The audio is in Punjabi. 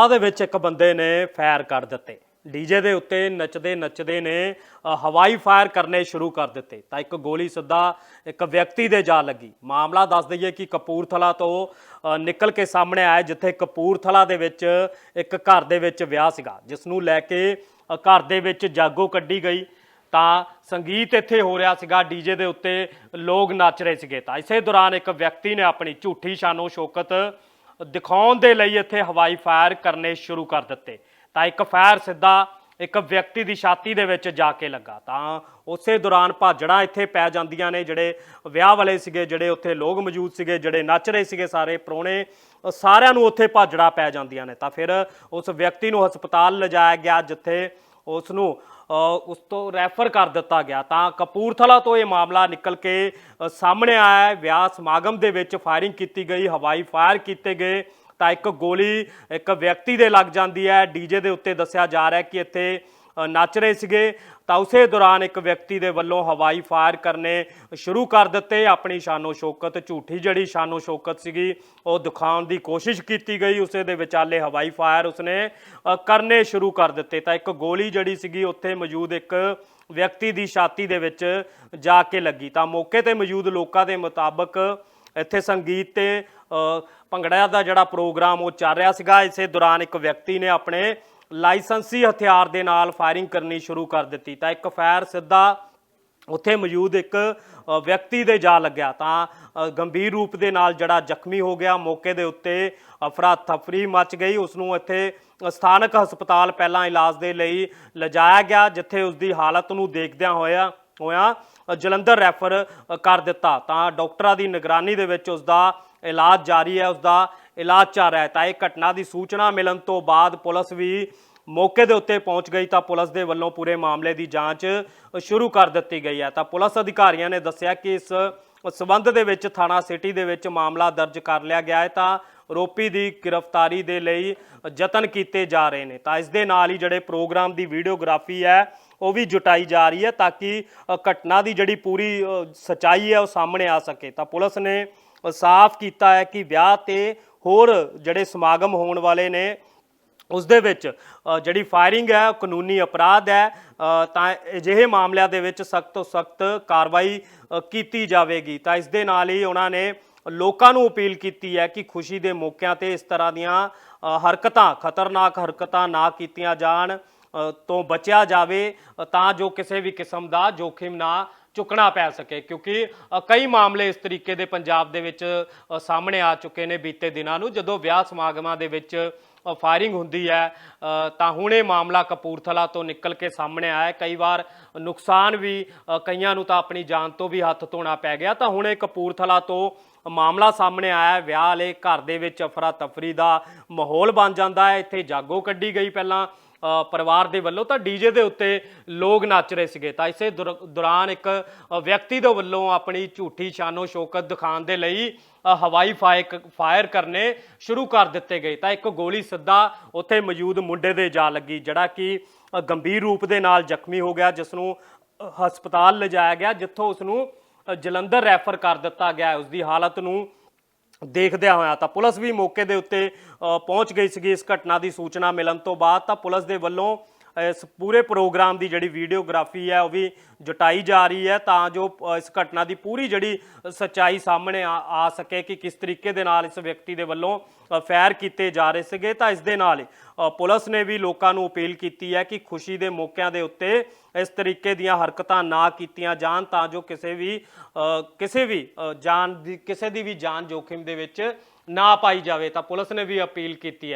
ਆ ਦੇ ਵਿੱਚ ਇੱਕ ਬੰਦੇ ਨੇ ਫਾਇਰ ਕਰ ਦਿੱਤੇ। ਡੀਜੇ ਦੇ ਉੱਤੇ ਨੱਚਦੇ ਨੱਚਦੇ ਨੇ ਹਵਾਈ ਫਾਇਰ ਕਰਨੇ ਸ਼ੁਰੂ ਕਰ ਦਿੱਤੇ। ਤਾਂ ਇੱਕ ਗੋਲੀ ਸਿੱਧਾ ਇੱਕ ਵਿਅਕਤੀ ਦੇ ਜਾ ਲੱਗੀ। ਮਾਮਲਾ ਦੱਸ ਦਈਏ ਕਿ ਕਪੂਰਥਲਾ ਤੋਂ ਨਿਕਲ ਕੇ ਸਾਹਮਣੇ ਆਇਆ, ਜਿੱਥੇ ਕਪੂਰਥਲਾ ਦੇ ਵਿੱਚ ਇੱਕ ਘਰ ਦੇ ਵਿੱਚ ਵਿਆਹ ਸੀਗਾ। ਜਿਸ ਨੂੰ ਲੈ ਕੇ ਘਰ ਦੇ ਵਿੱਚ ਜਾਗੋ ਕੱਢੀ ਗਈ। ਤਾਂ ਸੰਗੀਤ ਇੱਥੇ ਹੋ ਰਿਹਾ ਸੀਗਾ ਡੀਜੇ ਦੇ ਉੱਤੇ ਲੋਕ ਨੱਚ ਰਹੇ ਸੀਗੇ। ਤਾਂ ਇਸੇ ਦੌਰਾਨ ਇੱਕ ਵਿਅਕਤੀ ਨੇ ਆਪਣੀ ਝੂਠੀ ਸ਼ਾਨੋ ਸ਼ੌਕਤ ਦਿਖਾਉਣ ਦੇ ਲਈ ਇੱਥੇ ਹਵਾਈ ਫਾਇਰ ਕਰਨੇ ਸ਼ੁਰੂ ਕਰ ਦਿੱਤੇ। ਤਾਂ ਇੱਕ ਫਾਇਰ ਸਿੱਧਾ ਇੱਕ ਵਿਅਕਤੀ ਦੀ ਛਾਤੀ ਦੇ ਵਿੱਚ ਜਾ ਕੇ ਲੱਗਾ। ਤਾਂ ਉਸੇ ਦੌਰਾਨ ਭਾਜੜਾਂ ਇੱਥੇ ਪੈ ਜਾਂਦੀਆਂ ਨੇ, ਜਿਹੜੇ ਵਿਆਹ ਵਾਲੇ ਸੀਗੇ, ਜਿਹੜੇ ਉੱਥੇ ਲੋਕ ਮੌਜੂਦ ਸੀਗੇ, ਜਿਹੜੇ ਨੱਚ ਰਹੇ ਸੀਗੇ ਸਾਰੇ, ਪ੍ਰਾਹੁਣੇ ਸਾਰਿਆਂ ਨੂੰ ਉੱਥੇ ਭਾਜੜਾਂ ਪੈ ਜਾਂਦੀਆਂ ਨੇ। ਤਾਂ ਫਿਰ ਉਸ ਵਿਅਕਤੀ ਨੂੰ ਹਸਪਤਾਲ ਲਿਜਾਇਆ ਗਿਆ, ਜਿੱਥੇ ਉਸ ਨੂੰ ਉਸ ਤੋਂ ਰੈਫਰ ਕਰ ਦਿੱਤਾ ਗਿਆ। ਤਾਂ ਕਪੂਰਥਲਾ ਤੋਂ ਇਹ ਮਾਮਲਾ ਨਿਕਲ ਕੇ ਸਾਹਮਣੇ ਆਇਆ ਹੈ। ਵਿਆਹ ਸਮਾਗਮ ਦੇ ਵਿੱਚ ਫਾਇਰਿੰਗ ਕੀਤੀ ਗਈ, ਹਵਾਈ ਫਾਇਰ ਕੀਤੇ ਗਏ। ਤਾਂ ਇੱਕ ਗੋਲੀ ਇੱਕ ਵਿਅਕਤੀ ਦੇ ਲੱਗ ਜਾਂਦੀ ਹੈ। ਡੀਜੇ ਦੇ ਉੱਤੇ ਦੱਸਿਆ ਜਾ ਰਿਹਾ ਹੈ ਕਿ ਇੱਥੇ ਨੱਚ ਰਹੇ ਸੀਗੇ। ਤਾਂ ਉਸੇ ਦੌਰਾਨ ਇੱਕ ਵਿਅਕਤੀ ਦੇ ਵੱਲੋਂ ਹਵਾਈ ਫਾਇਰ ਕਰਨੇ ਸ਼ੁਰੂ ਕਰ ਦਿੱਤੇ। ਆਪਣੀ ਸ਼ਾਨੋ ਸ਼ੌਕਤ ਝੂਠੀ ਜਿਹੜੀ ਸ਼ਾਨੋ ਸ਼ੌਕਤ ਸੀਗੀ ਉਹ ਦਿਖਾਉਣ ਦੀ ਕੋਸ਼ਿਸ਼ ਕੀਤੀ ਗਈ। ਉਸੇ ਦੇ ਵਿਚਾਲੇ ਹਵਾਈ ਫਾਇਰ ਉਸਨੇ ਕਰਨੇ ਸ਼ੁਰੂ ਕਰ ਦਿੱਤੇ। ਤਾਂ ਇੱਕ ਗੋਲੀ ਜਿਹੜੀ ਸੀਗੀ ਉੱਥੇ ਮੌਜੂਦ ਇੱਕ ਵਿਅਕਤੀ ਦੀ ਛਾਤੀ ਦੇ ਵਿੱਚ ਜਾ ਕੇ ਲੱਗੀ। ਤਾਂ ਮੌਕੇ ਤੇ ਮੌਜੂਦ ਲੋਕਾਂ ਦੇ ਮੁਤਾਬਕ ਇੱਥੇ ਸੰਗੀਤ ਤੇ ਅ, ਭੰਗੜਾ ਦਾ ਜਿਹੜਾ ਪ੍ਰੋਗਰਾਮ ਉਹ ਚੱਲ ਰਿਹਾ ਸੀਗਾ। ਇਸੇ ਦੌਰਾਨ ਇੱਕ ਵਿਅਕਤੀ ਨੇ ਆਪਣੇ ਲਾਇਸੈਂਸੀ ਹਥਿਆਰ ਦੇ ਨਾਲ ਫਾਇਰਿੰਗ ਕਰਨੀ ਸ਼ੁਰੂ ਕਰ ਦਿੱਤੀ। ਤਾਂ ਇੱਕ ਫਾਇਰ ਸਿੱਧਾ ਉੱਥੇ ਮੌਜੂਦ ਇੱਕ ਵਿਅਕਤੀ ਦੇ ਜਾ ਲੱਗਿਆ। ਤਾਂ ਗੰਭੀਰ ਰੂਪ ਦੇ ਨਾਲ ਜਿਹੜਾ ਜ਼ਖਮੀ ਹੋ ਗਿਆ, ਮੌਕੇ ਦੇ ਉੱਤੇ ਅਫਰਾ ਤਫਰੀ ਮਚ ਗਈ। ਉਸ ਨੂੰ ਇੱਥੇ ਸਥਾਨਕ ਹਸਪਤਾਲ ਪਹਿਲਾਂ ਇਲਾਜ ਦੇ ਲਈ ਲਿਜਾਇਆ ਗਿਆ, ਜਿੱਥੇ ਉਸ ਦੀ ਹਾਲਤ ਨੂੰ ਦੇਖਦਿਆਂ ਹੋਇਆ ਹੋਇਆ ਜਲੰਧਰ ਰੈਫਰ ਕਰ ਦਿੱਤਾ। ਤਾਂ, ਡਾਕਟਰਾਂ ਦੀ ਨਿਗਰਾਨੀ ਦੇ ਵਿੱਚ ਉਸ ਦਾ ਇਲਾਜ ਜਾਰੀ ਹੈ। ਉਸ ਦਾ ਇਲਾਜ ਚੱਲ ਰਿਹਾ ਤਾਂ ਇਹ ਘਟਨਾ ਦੀ ਸੂਚਨਾ ਮਿਲਣ ਤੋਂ ਬਾਅਦ ਪੁਲਿਸ ਵੀ ਮੌਕੇ ਦੇ ਉੱਤੇ ਪਹੁੰਚ ਗਈ ਤਾਂ ਪੁਲਿਸ ਦੇ ਵੱਲੋਂ ਪੂਰੇ ਮਾਮਲੇ ਦੀ ਜਾਂਚ ਸ਼ੁਰੂ ਕਰ ਦਿੱਤੀ ਗਈ ਹੈ। ਤਾਂ ਪੁਲਿਸ ਅਧਿਕਾਰੀਆਂ ਨੇ ਦੱਸਿਆ ਕਿ ਇਸ ਸਬੰਧ ਦੇ ਵਿੱਚ ਥਾਣਾ ਸਿਟੀ ਦੇ ਵਿੱਚ ਮਾਮਲਾ ਦਰਜ ਕਰ ਲਿਆ ਗਿਆ ਹੈ। ਤਾਂ ਆਰੋਪੀ ਦੀ ਗ੍ਰਿਫਤਾਰੀ ਦੇ ਲਈ ਯਤਨ ਕੀਤੇ ਜਾ ਰਹੇ ਨੇ। ਤਾਂ ਇਸ ਦੇ ਨਾਲ ਹੀ ਜਿਹੜੇ ਪ੍ਰੋਗਰਾਮ ਦੀ ਵੀਡੀਓਗ੍ਰਾਫੀ ਹੈ ਉਹ ਵੀ ਜੁਟਾਈ ਜਾ ਰਹੀ ਹੈ ਤਾਂ ਕਿ ਘਟਨਾ ਦੀ ਜਿਹੜੀ ਪੂਰੀ ਅ, ਸਚਾਈ ਹੈ ਉਹ ਸਾਹਮਣੇ ਆ ਸਕੇ। ਤਾਂ ਪੁਲਿਸ ਨੇ ਸਾਫ਼ ਕੀਤਾ ਹੈ ਕਿ ਵਿਆਹ ਤੇ ਹੋਰ ਜਿਹੜੇ ਸਮਾਗਮ ਹੋਣ ਵਾਲੇ ਨੇ, ਉਸ ਦੇ ਵਿੱਚ ਜਿਹੜੀ ਫਾਇਰਿੰਗ ਹੈ, ਉਹ ਕਾਨੂੰਨੀ ਅਪਰਾਧ ਹੈ ਤਾਂ ਅਜਿਹੇ ਮਾਮਲਿਆਂ ਦੇ ਵਿੱਚ ਸਖਤ ਤੋਂ ਸਖਤ ਕਾਰਵਾਈ ਕੀਤੀ ਜਾਵੇਗੀ। ਤਾਂ ਇਸ ਦੇ ਨਾਲ ਹੀ ਉਹਨਾਂ ਨੇ ਲੋਕਾਂ ਨੂੰ ਅਪੀਲ ਕੀਤੀ ਹੈ ਕਿ ਖੁਸ਼ੀ ਦੇ ਮੌਕਿਆਂ ਤੇ ਇਸ ਤਰ੍ਹਾਂ ਦੀਆਂ ਹਰਕਤਾਂ, ਖਤਰਨਾਕ ਹਰਕਤਾਂ ਨਾ ਕੀਤੀਆਂ ਜਾਣ ਤੋਂ ਬਚਿਆ ਜਾਵੇ, ਤਾਂ ਜੋ ਕਿਸੇ ਵੀ ਕਿਸਮ ਦਾ ਜੋਖਿਮ ਨਾ ਚੁੱਕਣਾ ਪੈ ਸਕੇ, ਕਿਉਂਕਿ ਕਈ ਮਾਮਲੇ ਇਸ ਤਰੀਕੇ ਦੇ ਪੰਜਾਬ ਦੇ ਵਿੱਚ ਸਾਹਮਣੇ ਆ ਚੁੱਕੇ ਨੇ ਬੀਤੇ ਦਿਨਾਂ ਨੂੰ। ਜਦੋਂ ਵਿਆਹ ਸਮਾਗਮਾਂ ਦੇ ਵਿੱਚ ਫਾਇਰਿੰਗ ਹੁੰਦੀ ਹੈ ਤਾਂ ਹੁਣ ਇਹ ਮਾਮਲਾ ਕਪੂਰਥਲਾ ਤੋਂ ਨਿਕਲ ਕੇ ਸਾਹਮਣੇ ਆਇਆ। ਕਈ ਵਾਰ ਨੁਕਸਾਨ ਵੀ ਕਈਆਂ ਨੂੰ ਤਾਂ ਆਪਣੀ ਜਾਨ ਤੋਂ ਵੀ ਹੱਥ ਧੋਣਾ ਪੈ ਗਿਆ। ਤਾਂ ਹੁਣ ਇਹ ਕਪੂਰਥਲਾ ਤੋਂ ਮਾਮਲਾ ਸਾਹਮਣੇ ਆਇਆ ਵਿਆਹ ਵਾਲੇ ਘਰ ਦੇ ਵਿੱਚ ਅਫਰਾ ਤਫਰੀ ਦਾ ਮਾਹੌਲ ਬਣ ਜਾਂਦਾ ਹੈ। ਇੱਥੇ ਜਾਗੋ ਕੱਢੀ ਗਈ ਪਹਿਲਾਂ। ਪਰਿਵਾਰ ਦੇ ਵੱਲੋਂ ਤਾਂ ਡੀਜੇ ਦੇ ਉੱਤੇ ਲੋਕ ਨੱਚ ਰਹੇ ਸੀਗੇ। ਤਾਂ ਇਸੇ ਦੌਰ- ਦੌਰਾਨ ਇੱਕ ਵਿਅਕਤੀ ਦੇ ਵੱਲੋਂ ਆਪਣੀ ਝੂਠੀ ਸ਼ਾਨੋ ਸ਼ੌਕਤ ਦਿਖਾਉਣ ਦੇ ਲਈ ਹਵਾਈ ਫਾਇਰ ਕਰਨੇ ਸ਼ੁਰੂ ਕਰ ਦਿੱਤੇ ਗਏ। ਤਾਂ ਇੱਕ ਗੋਲੀ ਸਿੱਧਾ ਉੱਥੇ ਮੌਜੂਦ ਮੁੰਡੇ ਦੇ ਜਾ ਲੱਗੀ, ਜਿਹੜਾ ਕਿ ਗੰਭੀਰ ਰੂਪ ਦੇ ਨਾਲ ਜ਼ਖਮੀ ਹੋ ਗਿਆ, ਜਿਸ ਨੂੰ ਹਸਪਤਾਲ ਲਿਜਾਇਆ ਗਿਆ, ਜਿੱਥੋਂ ਉਸ ਨੂੰ ਜਲੰਧਰ ਰੈਫਰ ਕਰ ਦਿੱਤਾ ਗਿਆ। ਉਸ ਦੀ ਹਾਲਤ ਨੂੰ ਦੇਖਦਿਆਂ ਹੋਇਆ ਤਾਂ ਪੁਲਿਸ ਵੀ ਮੌਕੇ ਦੇ ਉੱਤੇ ਅ, ਪਹੁੰਚ ਗਈ ਸੀਗੀ ਇਸ ਘਟਨਾ ਦੀ ਸੂਚਨਾ ਮਿਲਣ ਤੋਂ ਬਾਅਦ ਤਾਂ ਪੁਲਿਸ ਦੇ ਵੱਲੋਂ ਇਸ ਪੂਰੇ ਪ੍ਰੋਗਰਾਮ ਦੀ ਜਿਹੜੀ ਵੀਡੀਓਗ੍ਰਾਫੀ ਹੈ ਉਹ ਵੀ ਜੁਟਾਈ ਜਾ ਰਹੀ ਹੈ ਤਾਂ ਜੋ ਇਸ ਘਟਨਾ ਦੀ ਪੂਰੀ ਜਿਹੜੀ ਸੱਚਾਈ ਸਾਹਮਣੇ ਆ ਆ ਸਕੇ ਕਿ ਕਿਸ ਤਰੀਕੇ ਦੇ ਨਾਲ ਇਸ ਵਿਅਕਤੀ ਦੇ ਵੱਲੋਂ ਅ, ਫਾਇਰ ਕੀਤੇ ਜਾ ਰਹੇ ਸੀਗੇ। ਤਾਂ ਇਸ ਦੇ ਨਾਲ ਪੁਲਿਸ ਨੇ ਵੀ ਲੋਕਾਂ ਨੂੰ ਅਪੀਲ ਕੀਤੀ ਹੈ ਕਿ ਖੁਸ਼ੀ ਦੇ ਮੌਕਿਆਂ ਦੇ ਉੱਤੇ ਇਸ ਤਰੀਕੇ ਦੀਆਂ ਹਰਕਤਾਂ ਨਾ ਕੀਤੀਆਂ ਜਾਣ ਤਾਂ ਜੋ ਕਿਸੇ ਵੀ ਕਿਸੇ ਵੀ ਜਾਨ ਦੀ ਕਿਸੇ ਦੀ ਵੀ ਜਾਨ ਜੋਖਿਮ ਦੇ ਵਿੱਚ ਨਾ ਪਾਈ ਜਾਵੇ। ਤਾਂ ਪੁਲਿਸ ਨੇ ਵੀ ਅਪੀਲ ਕੀਤੀ ਹੈ।